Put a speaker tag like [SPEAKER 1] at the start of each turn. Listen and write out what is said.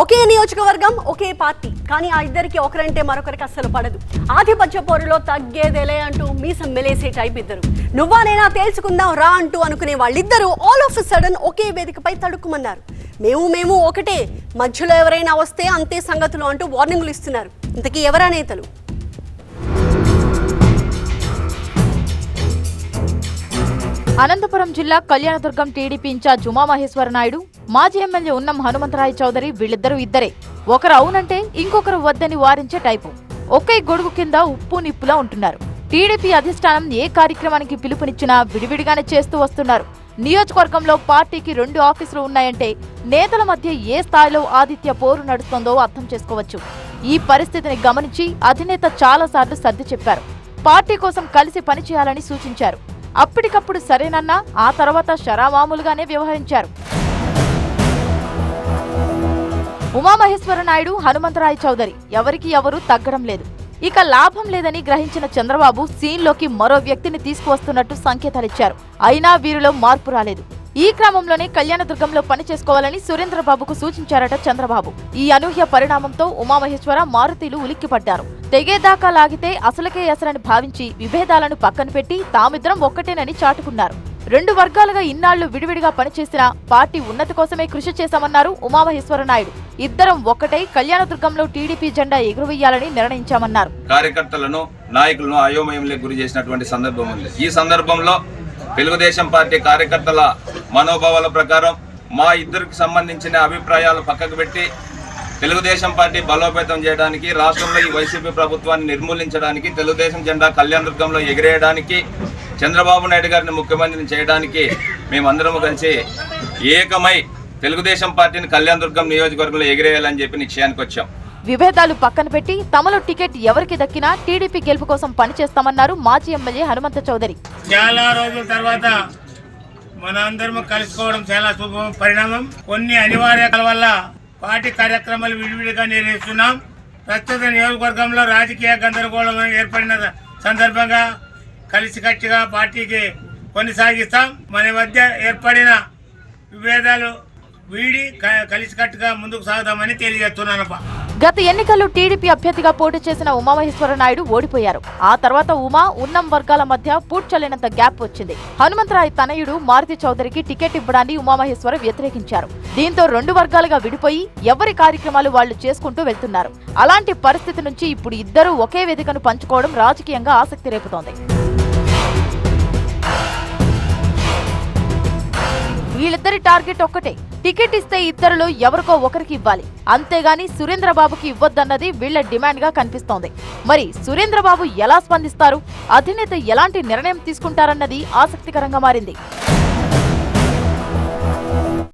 [SPEAKER 1] ఒకే నియోజకవర్గం ఒకే పార్టీ. కానీ ఆ ఇద్దరికి ఒకరంటే మరొకరికి అస్సలు పడదు. ఆధిపత్య పోరులో తగ్గేదేలే అంటూ మీసం మెలేసే టైప్ ఇద్దరు. నువ్వా నేనా తేల్చుకుందాం రా అంటూ అనుకునే వాళ్ళిద్దరూ ఆల్ ఆఫ్ సడన్ ఒకే వేదికపై తడుక్కుమన్నారు. మేము మేము ఒకటే. మధ్యలో ఎవరైనా వస్తే అంతే సంగతులు అంటూ వార్నింగ్లు ఇస్తున్నారు. ఇంతకీ ఎవరా నేతలు?
[SPEAKER 2] అనంతపురం జిల్లా కళ్యాణదుర్గం టీడీపీ ఇన్ఛార్జ్ ఉమామహేశ్వర నాయుడు మాజీ ఎమ్మెల్యే ఉన్నం హనుమంతరాయ చౌదరి వీళ్ళిద్దరూ ఇద్దరే. ఒకరు అవునంటే ఇంకొకరు వద్దని వారించే టైపు. ఒకే గొడుగు కింద ఉప్పు నిప్పులా ఉంటున్నారు. టీడీపీ అధిష్టానం ఏ కార్యక్రమానికి పిలుపునిచ్చినా విడివిడిగానే చేస్తూ వస్తున్నారు. నియోజకవర్గంలో పార్టీకి రెండు ఆఫీసులు ఉన్నాయంటే నేతల మధ్య ఏ స్థాయిలో ఆదిత్య పోరు నడుస్తోందో అర్థం చేసుకోవచ్చు. ఈ పరిస్థితిని గమనించి అధినేత చాలాసార్లు సర్ది చెప్పారు. పార్టీ కోసం కలిసి పనిచేయాలని సూచించారు. అప్పటికప్పుడు సరేనన్నా ఆ తర్వాత షరామామూలుగానే వ్యవహరించారు. ఉమామహేశ్వర నాయుడు హనుమంతరాయ చౌదరి ఎవరికి ఎవరు తగ్గడం లేదు. ఇక లాభం లేదని గ్రహించిన చంద్రబాబు సీన్లోకి మరో వ్యక్తిని తీసుకువస్తున్నట్టు సంకేతాలిచ్చారు అయినా వీరిలో మార్పు రాలేదు. ఈ క్రమంలోనే కళ్యాణదుర్గంలో పని చేసుకోవాలని సురేంద్రబాబుకు సూచించారట చంద్రబాబు. ఈ అనూహ్య పరిణామంతో ఉమామహేశ్వర మారుతీలు ఉలిక్కిపడ్డారు. తెగేదాకా లాగితే అసలుకే అసలని భావించి విభేదాలను పక్కన పెట్టి తామిద్దరం ఒక్కటేనని చాటుకున్నారు. రెండు వర్గాలుగా ఇన్నాళ్ళు విడివిడిగా పనిచేసిన పార్టీ ఉన్నతి కోసమే కృషి చేశామన్నారు ఉమామహేశ్వర నాయుడు. ఇద్దరం ఒక్కటై కళ్యాణదుర్గంలో టీడీపీ జెండా ఎగురవేయాలని నిర్ణయించామన్నారు.
[SPEAKER 3] కార్యకర్తలను నాయకులను అయోమయంలోకి గురి చేసినటువంటి సందర్భం ఉంది. ఈ సందర్భంలో తెలుగుదేశం పార్టీ కార్యకర్తల మనోభావాల ప్రకారం మా ఇద్దరికి సంబంధించిన అభిప్రాయాలు పక్కకు పెట్టి తెలుగుదేశం పార్టీ బలోపేతం చేయడానికి రాష్ట్రంలో ఈ వైసీపీ ప్రభుత్వాన్ని నిర్మూలించడానికి తెలుగుదేశం జెండా కళ్యాణదుర్గంలో ఎగిరేయడానికి చంద్రబాబు నాయుడు గారిని ముఖ్యమంత్రిని చేయడానికి మేమందరము కలిసి ఏకమై తెలుగుదేశం పార్టీని కళ్యాణదుర్గం నియోజకవర్గంలో ఎగిరేయాలని చెప్పి నిశ్చయానికి వచ్చాం.
[SPEAKER 2] విభేదాలు పక్కన పెట్టి తమలో టికెట్ ఎవరికి దక్కినా టీడీపీ గెలుపు కోసం పనిచేస్తామన్నారు మాజీ ఎమ్మెల్యే హనుమంత చౌదరి.
[SPEAKER 4] చాలా రోజుల తర్వాత మనందరం కలుసుకోవడం చాలా శుభ పరిణామం. కొన్ని అనివార్యాల వల్ల పార్టీ కార్యక్రమాలు విడివిడిగా నిర్వహిస్తున్నాం. ప్రస్తుత నియోజకవర్గంలో రాజకీయ గందరగోళం ఏర్పడిన సందర్భంగా కలిసికట్టుగా పార్టీకి కొనసాగిస్తాం. మన మధ్య ఏర్పడిన విభేదాలు వీడి కలిసికట్టుగా ముందుకు సాగుదామని తెలియజేస్తున్నానప్ప.
[SPEAKER 2] గత ఎన్నికల్లో టీడీపీ అభ్యర్థిగా పోటీ చేసిన ఉమామహేశ్వర నాయుడు ఓడిపోయారు. ఆ తర్వాత ఉమా ఉన్నం వర్గాల మధ్య పూడ్చలేనంత గ్యాప్ వచ్చింది. హనుమంతరాయ్ తనయుడు మారుతి చౌదరికి టికెట్ ఇవ్వడాన్ని ఉమామహేశ్వర వ్యతిరేకించారు. దీంతో రెండు వర్గాలుగా విడిపోయి ఎవరి కార్యక్రమాలు వాళ్ళు చేసుకుంటూ వెళ్తున్నారు. అలాంటి పరిస్థితి నుంచి ఇప్పుడు ఇద్దరూ ఒకే వేదికను పంచుకోవడం రాజకీయంగా ఆసక్తి రేపుతోంది. వీళ్ళిద్దరి టార్గెట్ ఒక్కటే. టికెట్ ఇస్తే ఇద్దరులో ఎవరికో ఒకరికి ఇవ్వాలి. అంతేగాని సురేంద్రబాబుకి ఇవ్వద్దన్నది వీళ్ళ డిమాండ్గా కనిపిస్తోంది. మరి సురేంద్రబాబు ఎలా స్పందిస్తారు? అధినేత ఎలాంటి నిర్ణయం తీసుకుంటారన్నది ఆసక్తికరంగా మారింది.